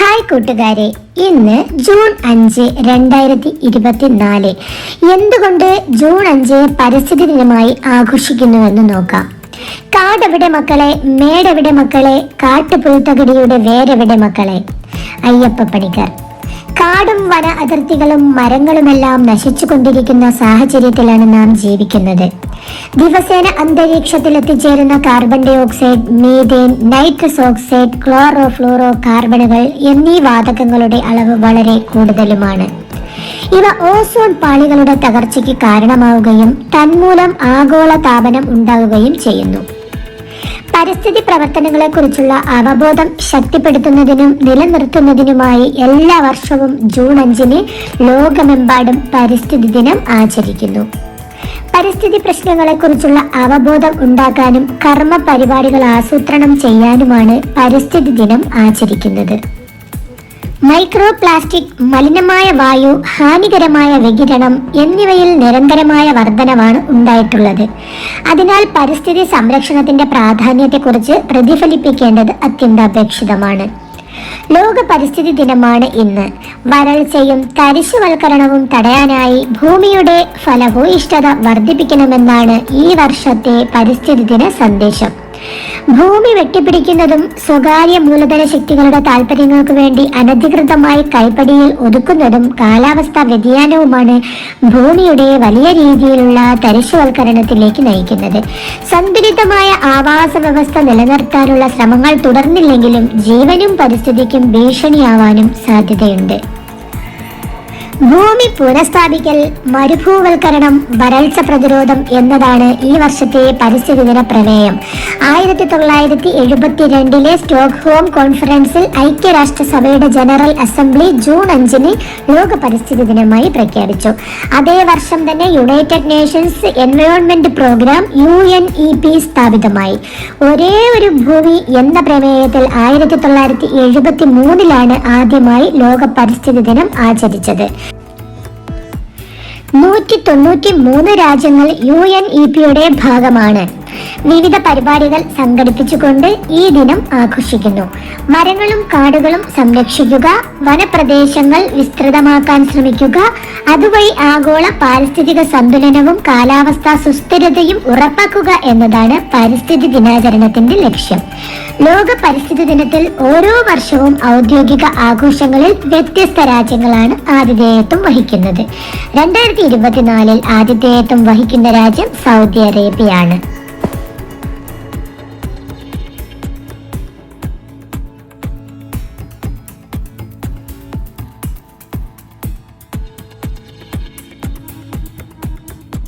Hi കൂട്ടുകാരെ. ഇന്ന് June അഞ്ച് രണ്ടായിരത്തി ഇരുപത്തിനാല്. എന്തുകൊണ്ട് ജൂൺ അഞ്ച് പരിസ്ഥിതി ദിനമായി ആഘോഷിക്കുന്നുവെന്ന് നോക്കാം. കാടെവിടെ മക്കളെ? മേടെവിടെ മക്കളെ? കാട്ടുപുൽത്തകടിയുടെ വേരെവിടെ മക്കളെ? അയ്യപ്പ പണിക്കർ. കാടും വന അതിർത്തികളും മരങ്ങളുമെല്ലാം നശിച്ചുകൊണ്ടിരിക്കുന്ന സാഹചര്യത്തിലാണ് നാം ജീവിക്കുന്നത്. ദിവസേന അന്തരീക്ഷത്തിൽ എത്തിച്ചേരുന്ന carbon dioxide methane nitrous oxide chloro ഫ്ലൂറോ കാർബണുകൾ എന്നീ വാതകങ്ങളുടെ അളവ് വളരെ കൂടുതലുമാണ്. ഇവ ഓസോൺ പാളികളുടെ തകർച്ചയ്ക്ക് കാരണമാവുകയും തന്മൂലം ആഗോള താപനം ഉണ്ടാവുകയും ചെയ്യുന്നു. പരിസ്ഥിതി പ്രവർത്തനങ്ങളെക്കുറിച്ചുള്ള അവബോധം ശക്തിപ്പെടുത്തുന്നതിനും നിലനിർത്തുന്നതിനുമായി എല്ലാ വർഷവും ജൂൺ അഞ്ചിന് ലോകമെമ്പാടും പരിസ്ഥിതി ദിനം ആചരിക്കുന്നു. പരിസ്ഥിതി പ്രശ്നങ്ങളെക്കുറിച്ചുള്ള അവബോധം ഉണ്ടാക്കാനും കർമ്മ പരിപാടികൾ ആസൂത്രണം ചെയ്യാനുമാണ് പരിസ്ഥിതി ദിനം ആചരിക്കുന്നത്. മൈക്രോ പ്ലാസ്റ്റിക് മലിനമായ വായു ഹാനികരമായ വികിരണം എന്നിവയിൽ നിരന്തരമായ വർധനവാണ് ഉണ്ടായിട്ടുള്ളത്. അതിനാൽ പരിസ്ഥിതി സംരക്ഷണത്തിന്റെ പ്രാധാന്യത്തെക്കുറിച്ച് പ്രതിഫലിപ്പിക്കേണ്ടത് അത്യന്താപേക്ഷിതമാണ്. ലോക പരിസ്ഥിതി ദിനമാണ് ഇന്ന്. വരൾച്ചയും തരിശുവൽക്കരണവും തടയാനായി ഭൂമിയുടെ ഫലഭൂയിഷ്ഠത വർദ്ധിപ്പിക്കണമെന്നാണ് ഈ വർഷത്തെ പരിസ്ഥിതി ദിന സന്ദേശം. ഭൂമി വെട്ടിപ്പിടിക്കുന്നതും സ്വകാര്യ മൂലധന ശക്തികളുടെ താല്പര്യങ്ങൾക്ക് വേണ്ടി അനധികൃതമായി കൈപ്പടിയിൽ ഒതുക്കുന്നതും കാലാവസ്ഥാ വ്യതിയാനവുമാണ് ഭൂമിയുടെ വലിയ രീതിയിലുള്ള തരിശുവൽക്കരണത്തിലേക്ക് നയിക്കുന്നത്. സന്തുലിതമായ ആവാസ വ്യവസ്ഥ നിലനിർത്താനുള്ള ശ്രമങ്ങൾ തുടർന്നില്ലെങ്കിലും ജീവനും പരിസ്ഥിതിക്കും ഭീഷണിയാവാനും സാധ്യതയുണ്ട്. ഭൂമി പുനഃസ്ഥാപിക്കൽ മരുഭൂവൽക്കരണം വരൾച്ച പ്രതിരോധം എന്നതാണ് ഈ വർഷത്തെ പരിസ്ഥിതി ദിന പ്രമേയം. ആയിരത്തി തൊള്ളായിരത്തി എഴുപത്തിരണ്ടിലെ സ്റ്റോക്ക്ഹോം കോൺഫറൻസിൽ ഐക്യരാഷ്ട്രസഭയുടെ ജനറൽ അസംബ്ലി ജൂൺ അഞ്ചിന് ലോക പരിസ്ഥിതി ദിനമായി പ്രഖ്യാപിച്ചു. അതേ വർഷം തന്നെ United Nations Environment Programme U N E P സ്ഥാപിതമായി. ഒരേ ഒരു ഭൂമി എന്ന പ്രമേയത്തിൽ ആയിരത്തി തൊള്ളായിരത്തി എഴുപത്തി മൂന്നിലാണ് ആദ്യമായി ലോക പരിസ്ഥിതി ദിനം ആചരിച്ചത്. നൂറ്റി തൊണ്ണൂറ്റി മൂന്ന് രാജ്യങ്ങൾ യു എൻ ഇ പിയുടെ ഭാഗമാണ്. വിവിധ പരിപാടികൾ സംഘടിപ്പിച്ചുകൊണ്ട് ഈ ദിനം ആഘോഷിക്കുന്നു. മരങ്ങളും കാടുകളും സംരക്ഷിക്കുക വനപ്രദേശങ്ങൾ വിസ്തൃതമാക്കാൻ ശ്രമിക്കുക. അതുവഴി ആഗോള പാരിസ്ഥിതിക സന്തുലനവും കാലാവസ്ഥാ സുസ്ഥിരതയും ഉറപ്പാക്കുക എന്നതാണ് പരിസ്ഥിതി ദിനാചരണത്തിന്റെ ലക്ഷ്യം. ലോക പരിസ്ഥിതി ദിനത്തിൽ ഓരോ വർഷവും ഔദ്യോഗിക ആഘോഷങ്ങളിൽ വ്യത്യസ്ത രാജ്യങ്ങളാണ് ആതിഥേയത്വം വഹിക്കുന്നത്. രണ്ടായിരത്തി ഇരുപത്തിനാലിൽ ആതിഥേയത്വം വഹിക്കുന്ന രാജ്യം സൗദി അറേബ്യയാണ്.